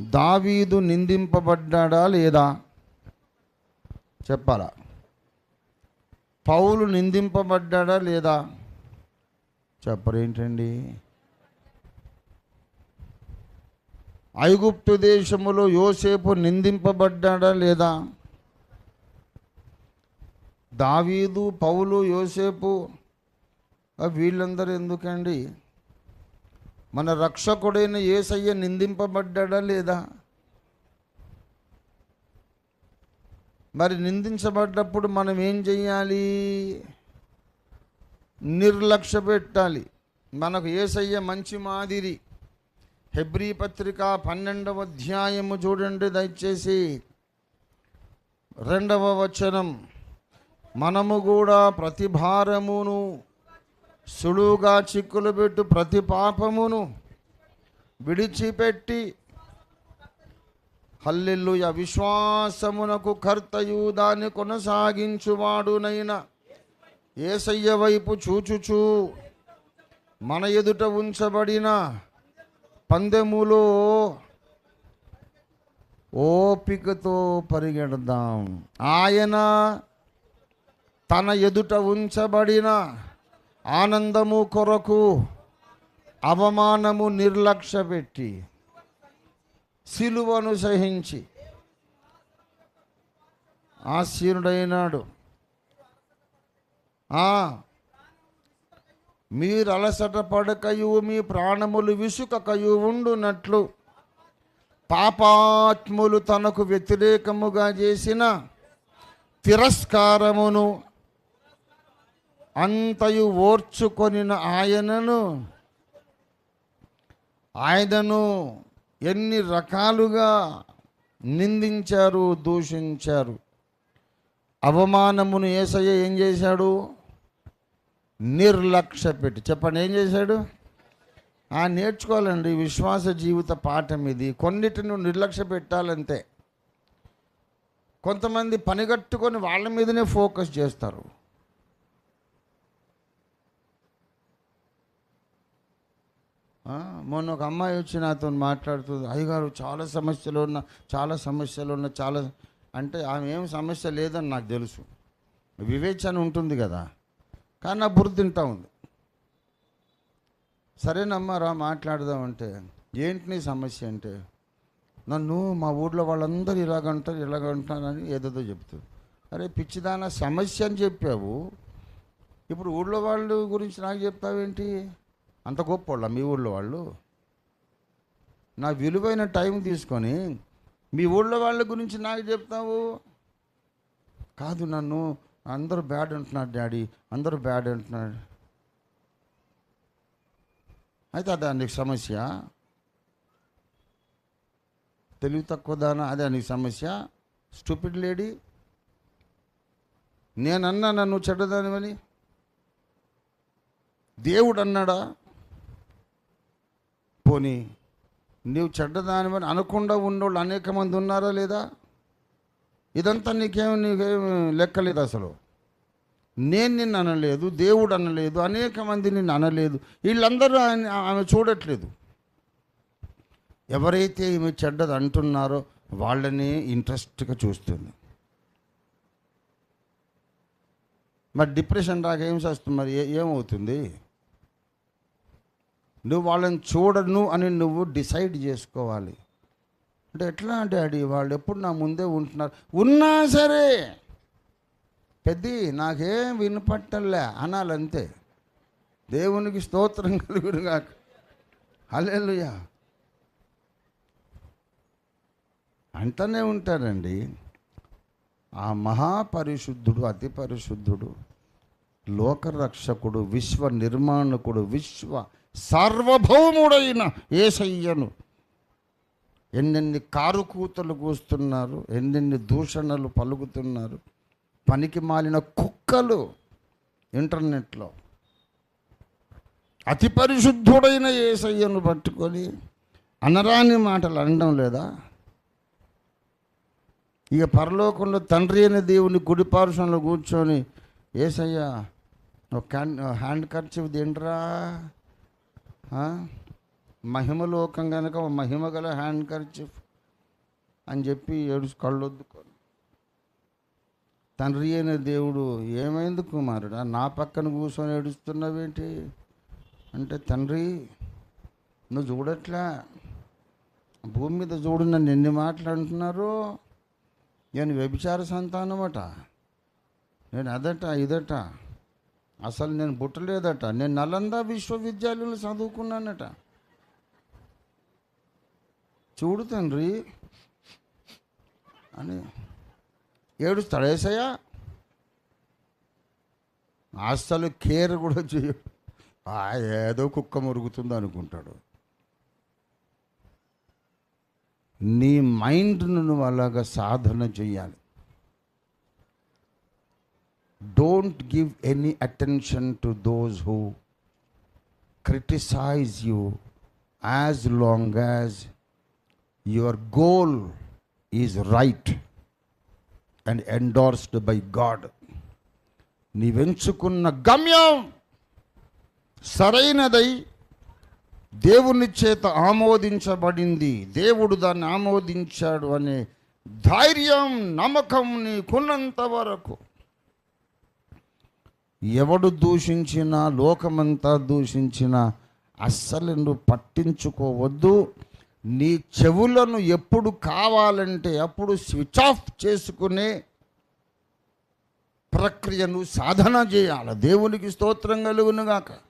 దావీదు నిందింపబడ్డా లేదా? చెప్పాలా? పౌలు నిందింపబడ్డాడా లేదా? చెప్పరేంటండి ఐగుప్తు దేశములో యోసేపు నిందింపబడ్డాడా లేదా? దావీదు పౌలు యోసేపు వీళ్ళందరూ ఎందుకండి? మన రక్షకుడైన ఏసయ్య నిందింపబడ్డా లేదా? మరి నిందించబడ్డప్పుడు మనం ఏం చెయ్యాలి? నిర్లక్ష్య పెట్టాలి. మనకు ఏసయ్య మంచి మాదిరి. హెబ్రీ పత్రిక పన్నెండవ అధ్యాయము చూడండి దయచేసి. రెండవ వచనం. మనము కూడా ప్రతిభారమును సులువుగా చిక్కులు పెట్టు ప్రతి పాపమును విడిచిపెట్టి. హల్లెల్లుయ విశ్వాసమునకు కర్తయు దాన్ని కొనసాగించువాడునైనా ఏసయ్య వైపు చూచుచూ మన ఎదుట ఉంచబడిన పందెములో ఓపికతో పరిగెడదాం. ఆయన తన ఎదుట ఉంచబడిన ఆనందము కొరకు అవమానము నిర్లక్ష్య పెట్టి సిలువను సహించి ఆశీనుడైనాడు. మీరు అలసట పడకయు మీ ప్రాణములు విసుకకయు ఉండునట్లు పాపాత్ములు తనకు వ్యతిరేకముగా చేసిన తిరస్కారమును అంతయు ఓర్చుకొనిన ఆయనను ఆయనను ఎన్ని రకాలుగా నిందించారు దూషించారు. అవమానమును ఏసయ్య ఏం చేశాడు? నిర్లక్ష్య పెట్టి చెప్పండి ఏం చేశాడు? ఆ నేర్చుకోవాలండి విశ్వాస జీవిత పాఠం ఇది. కొన్నిటిని నిర్లక్ష్య పెట్టాలంతే కొంతమంది పనిగట్టుకొని వాళ్ళ మీదనే ఫోకస్ చేస్తారు. మొన్న ఒక అమ్మాయి వచ్చి నాతో మాట్లాడుతుంది. అయ్యగారు చాలా సమస్యలు ఉన్న చాలా సమస్యలు ఉన్న చాలా అంటే ఆమె ఏం సమస్య లేదని నాకు తెలుసు. వివేచన ఉంటుంది కదా. కానీ నా బుర్ర తింటా ఉంది. సరేనమ్మా రా మాట్లాడదామంటే ఏంటి నీ సమస్య అంటే నన్ను మా ఊర్లో వాళ్ళందరూ ఇలాగంటారు ఇలాగంటారని ఏదేదో చెప్తారు అరే పిచ్చిదాన సమస్య అని చెప్పావు. ఇప్పుడు ఊళ్ళో వాళ్ళు గురించి నాకు చెప్తావేంటి? అంత గొప్ప వాళ్ళ మీ ఊళ్ళో వాళ్ళు? నా విలువైన టైం తీసుకొని మీ ఊళ్ళో వాళ్ళ గురించి నాకు చెప్తావు? కాదు నన్ను అందరూ బ్యాడ్ అంటున్నారు డాడీ అందరూ బ్యాడ్ అంటున్నారు. అయితే అదే నీకు సమస్య? తెలివి తక్కువ దాన అదే నీకు సమస్య? Stupid lady? నేనన్నా నన్ను చెడ్డదానివని? దేవుడు అన్నాడా? పోనీ నీవు చెడ్డదానివని అనకుండా ఉన్నోళ్ళు అనేక మంది ఉన్నారా లేదా? ఇదంతా నీకేం నీకేం లెక్కలేదు అసలు. నేను నిన్ను అనలేదు దేవుడు అనలేదు అనేక మంది నిన్ను అనలేదు వీళ్ళందరూ ఆయన- ఆమె చూడట్లేదు. ఎవరైతే ఈమె చెడ్డది అంటున్నారో వాళ్ళని ఇంట్రెస్ట్గా చూస్తుంది. మరి డిప్రెషన్ రాక ఏం చేస్తుంది మరి? ఏమవుతుంది? నువ్వు వాళ్ళని చూడను అని నువ్వు డిసైడ్ చేసుకోవాలి. అంటే ఎట్లా డాడీ వాళ్ళు ఎప్పుడు నా ముందే ఉంటున్నారు? ఉన్నా సరే! పెద్ది నాకేం వినపట్టలే అనాలంతే. దేవునికి స్తోత్రం కలుగురుగాక హల్లెలూయా! అంటనే ఉంటారండి ఆ మహాపరిశుద్ధుడు అతి పరిశుద్ధుడు లోకరక్షకుడు విశ్వ నిర్మాణకుడు విశ్వ సార్వభౌముడైన ఏసయ్యను. ఎన్నెన్ని కారుకూతలు కూస్తున్నారు ఎన్నెన్ని దూషణలు పలుకుతున్నారు పనికి మాలిన కుక్కలు ఇంటర్నెట్లో. అతి పరిశుద్ధుడైన ఏసయ్యను పట్టుకొని అనరాని మాటలు అనడం లేదా? ఇక పరలోకంలో తండ్రి అయిన దేవుని గుడిపారుషంలో కూర్చొని ఏసయ్య ఒక హ్యాండ్ కర్చివ్ తిండ్రా మహిమలోకం కనుక మహిమ గల హ్యాండ్ కర్చీఫ్ అని చెప్పి ఏడు కళ్ళొద్దుకొని తండ్రి అయిన దేవుడు ఏమైంది కుమారుడా? నా పక్కన కూర్చొని ఏడుస్తున్నావేంటి? అంటే తండ్రి నువ్వు చూడట్లా? భూమి మీద చూడు నన్ను ఎన్ని మాట్లాడుతున్నారు నేను వ్యభిచార సంతానమట. నేను అదట ఇదట. అసలు నేను పుట్టలేదట. నేను నలంద విశ్వవిద్యాలయంలో చదువుకున్నానట. చూడు తండ్రి. అని ఏడుస్తాడు. ఏసయ్యా అసలు కేర్ కూడా చేయడు ఏదో కుక్క మురుగుతుంది అనుకుంటాడు. నీ మైండ్ను నువ్వు అలాగా సాధన చేయాలి don't give any attention to those who criticise you as long as your goal is right and endorsed by God నీవెంచుకున్న గమ్యం సరైనదై దేవుని చేత ఆమోదించబడింది. దేవుడు దాన్ని ఆమోదించాడు అనే ధైర్యం నమ్మకం నీకున్నంత వరకు. ఎవడు దూషించినా లోకమంతా దూషించినా అస్సలు నువ్వు పట్టించుకోవద్దు. నీ చెవులను ఎప్పుడు కావాలంటే అప్పుడు స్విచ్ ఆఫ్ చేసుకునే ప్రక్రియను సాధన చేయాలి. దేవునికి స్తోత్రం కలుగునుగాక.